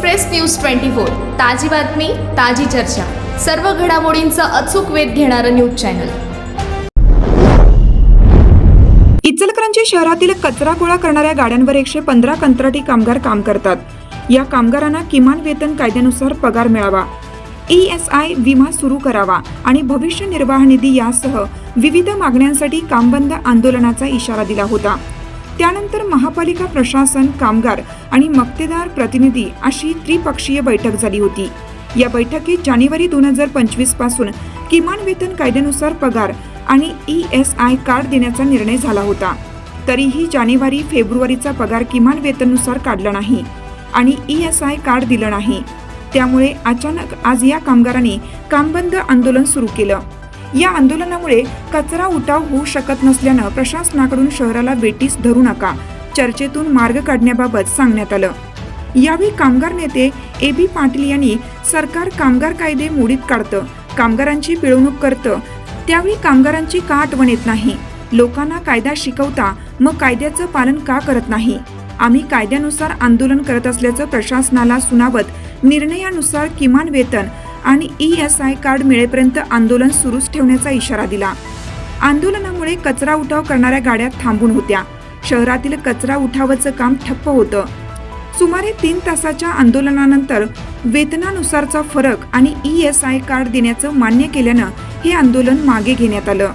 Express news twenty four. ताजी बातमी ताजी चर्चा. सर्व घडामोडींचा अचूक वेध घेणारं न्यूज चॅनल. इचलकरंजी शहरातील कचरा गोळा करणाऱ्या गाड्यांवर एकशे पंधरा कंत्राटी कामगार काम करतात. या कामगारांना किमान वेतन कायद्यानुसार पगार मिळावा. ई एस आय विमा सुरू करावा आणि भविष्य निर्वाह निधी यासह विविध मागण्यांसाठी कामबंद आंदोलनाचा इशारा दिला होता. त्यानंतर महापालिका प्रशासन कामगार आणि मक्तेदार प्रतिनिधी अशी त्रिपक्षीय बैठक झाली होती. या बैठकीत जानेवारी दोन हजार पंचवीसपासून किमान वेतन कायद्यानुसार पगार आणि ई एस आय कार्ड देण्याचा निर्णय झाला होता. तरीही जानेवारी फेब्रुवारीचा पगार किमान वेतननुसार काढला नाही आणि ई एस आय कार्ड दिलं नाही. त्यामुळे अचानक आज या कामगारांनी कामबंद आंदोलन सुरू केलं. या आंदोलनामुळे कचरा उठाव होऊ शकत नसल्यानं प्रशासनाकडून शहराला वेटीस धरू नका चर्चेतून मार्ग काढण्याबाबत सांगण्यात आलं. यावेळी कामगार नेते ए बी पाटील यांनी सरकार कामगार कायदे मोडीत काढतं कामगारांची पिळवणूक करतं. त्यावेळी कामगारांची का आठवण येत नाही? लोकांना कायदा शिकवता मग कायद्याचं पालन का करत नाही? आम्ही कायद्यानुसार आंदोलन करत असल्याचं प्रशासनाला सुनावत निर्णयानुसार किमान वेतन आणि ई एस आय कार्ड मिळेपर्यंत आंदोलन सुरूच ठेवण्याचा इशारा दिला. आंदोलनामुळे कचरा उठाव करणाऱ्या गाड्या थांबून होत्या. शहरातील कचरा उठावाचं काम ठप्प होतं. सुमारे तीन तासाच्या आंदोलनानंतर वेतनानुसारचा फरक आणि ई एस आय कार्ड देण्याचं मान्य केल्यानं हे आंदोलन मागे घेण्यात आलं.